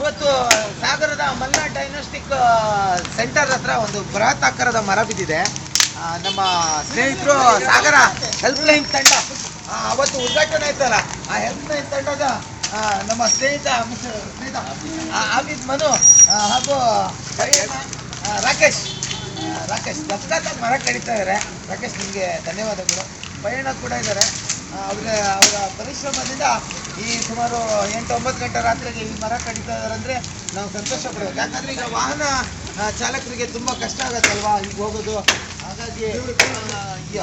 ಇವತ್ತು ಸಾಗರದ ಮಲ್ನಾ ಡೈನೋಸ್ಟಿಕ್ ಸೆಂಟರ್ ಹತ್ರ ಒಂದು ಬೃಹತ್ ಆಕಾರದ ಮರ ಬಿದ್ದಿದೆ. ನಮ್ಮ ಸ್ನೇಹಿತರು ಸಾಗರ ಹೆಲ್ಪ್ ಲೈನ್ ತಂಡ ಅವತ್ತು ಉದ್ಘಾಟನೆ ಆಯ್ತಲ್ಲ, ಆ ಹೆಲ್ಪ್ ಲೈನ್ ತಂಡದ ನಮ್ಮ ಸ್ನೇಹಿತ ಸ್ನೇಹಿತ ಆಬಿದ್ ಮನು ಹಾಗೂ ರಾಕೇಶ್ ರಾಕೇಶ್ ಸಖತ್ತಾಗಿ ಮರ ಕಡಿತಾ ಇದ್ದಾರೆ ರಾಕೇಶ್, ನಿಮಗೆ ಧನ್ಯವಾದಗಳು. ಪಯಣ ಕೂಡ ಇದ್ದಾರೆ ಅವರ ಅವರ ಪರಿಶ್ರಮದಿಂದ ಈ ಸುಮಾರು ಎಂಟು ಒಂಬತ್ತು ಗಂಟೆ ರಾತ್ರಿಗೆ ಈ ಮರ ಕಡಿತಾ ಇದ್ದಾರೆ ಅಂದರೆ ನಾವು ಸಂತೋಷ ಪಡಬೇಕು ಯಾಕಂದ್ರೆ ಈಗ ವಾಹನ ಚಾಲಕರಿಗೆ ತುಂಬ ಕಷ್ಟ ಆಗತ್ತಲ್ವಾ ಈಗ ಹೋಗೋದು. ಹಾಗಾಗಿ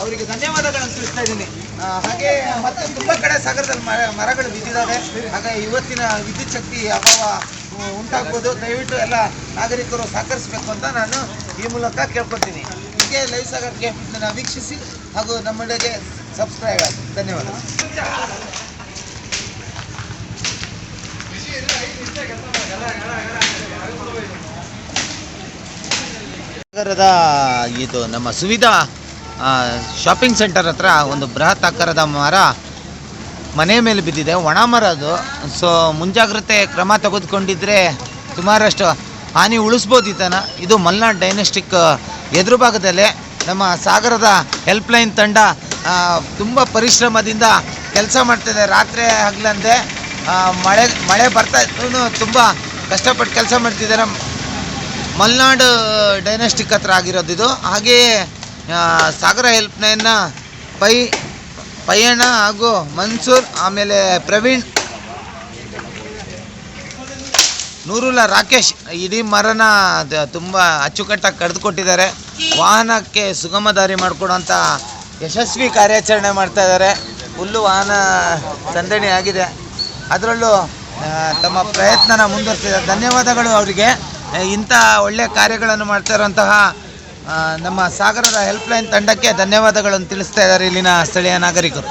ಅವರಿಗೆ ಧನ್ಯವಾದಗಳನ್ನು ತಿಳಿಸ್ತಾ ಇದ್ದೀನಿ. ಹಾಗೆ ಮತ್ತೆ ತುಂಬ ಕಡೆ ಸಾಗರದಲ್ಲಿ ಮರ, ಮರಗಳು ಬಿದ್ದಿದ್ದಾವೆ ಹಾಗಾಗಿ ಇವತ್ತಿನ ವಿದ್ಯುತ್ ಶಕ್ತಿ ಅಭಾವ ಉಂಟಾಗ್ಬೋದು. ದಯವಿಟ್ಟು ಎಲ್ಲ ನಾಗರಿಕರು ಸಹಕರಿಸಬೇಕು ಅಂತ ನಾನು ಈ ಮೂಲಕ ಕೇಳ್ಕೊತೀನಿ ಹೀಗೆ ಲೈವ್ ಸಾಗರ್ ಕೇಫ್ ವೀಕ್ಷಿಸಿ ಹಾಗೂ ನಮ್ಮಡೆಗೆ ಸಬ್ಸ್ಕ್ರೈಬ್ ಆಗಿ. ಧನ್ಯವಾದ ನಗರದ ಇದು ನಮ್ಮ ಸುವಿಧಾ ಶಾಪಿಂಗ್ ಸೆಂಟರ್ ಹತ್ರ ಒಂದು ಬೃಹತ್ ಆಕಾರದ ಮರ ಮನೆ ಮೇಲೆ ಬಿದ್ದಿದೆ. ಒಣ ಮರ ಅದು. ಸೊ ಮುಂಜಾಗ್ರತೆ ಕ್ರಮ ತೆಗೆದುಕೊಂಡಿದ್ರೆ ಸುಮಾರಷ್ಟು ಹಾನಿ ಉಳಿಸ್ಬೋದು ಈತನ. ಇದು ಮಲ್ನಾಡ್ ಡೈನೆಸ್ಟಿಕ್ ಎದುರು ಭಾಗದಲ್ಲೇ ನಮ್ಮ ಸಾಗರದ ಹೆಲ್ಪ್ಲೈನ್ ತಂಡ ತುಂಬ ಪರಿಶ್ರಮದಿಂದ ಕೆಲಸ ಮಾಡ್ತಿದೆ. ರಾತ್ರಿ ಹಗಲಂದೆ ಮಳೆ ಮಳೆ ಬರ್ತಾ ಇದ್ರು ತುಂಬ ಕಷ್ಟಪಟ್ಟು ಕೆಲಸ ಮಾಡ್ತಿದ್ದಾರೆ. ಮಲ್ನಾಡು ಡೈನಾಸ್ಟಿಕ್ ಹತ್ರ ಆಗಿರೋದು ಇದು. ಹಾಗೆಯೇ ಸಾಗರ ಹೆಲ್ಪ್ಲೈನ್ನ ಪೈ, ಪಯಣ ಹಾಗೂ ಮನ್ಸೂರ್, ಆಮೇಲೆ ಪ್ರವೀಣ್, ನೂರುಲ ರಾಕೇಶ್ ಇಡೀ ಮರನ ತುಂಬ ಅಚ್ಚುಕಟ್ಟಾಗಿ ಕಡ್ದುಕೊಟ್ಟಿದ್ದಾರೆ. ವಾಹನಕ್ಕೆ ಸುಗಮ ದಾರಿ ಮಾಡಿಕೊಡುವಂಥ ಯಶಸ್ವಿ ಕಾರ್ಯಾಚರಣೆ ಮಾಡ್ತಾ ಇದ್ದಾರೆ. ಹುಲ್ಲು ವಾಹನ ಸಂದಣಿ ಆಗಿದೆ. ಅದರಲ್ಲೂ ತಮ್ಮ ಪ್ರಯತ್ನನ ಮುಂದುವರಿಸಿದ ಧನ್ಯವಾದಗಳು ಅವರಿಗೆ ಇಂಥ ಒಳ್ಳೆಯ ಕಾರ್ಯಗಳನ್ನು ಮಾಡ್ತಾ ಇರುವಂತಹ ನಮ್ಮ ಸಾಗರದ ಹೆಲ್ಪ್ಲೈನ್ ತಂಡಕ್ಕೆ ಧನ್ಯವಾದಗಳನ್ನು ತಿಳಿಸ್ತಾ ಇದ್ದಾರೆ ಇಲ್ಲಿನ ಸ್ಥಳೀಯ ನಾಗರಿಕರು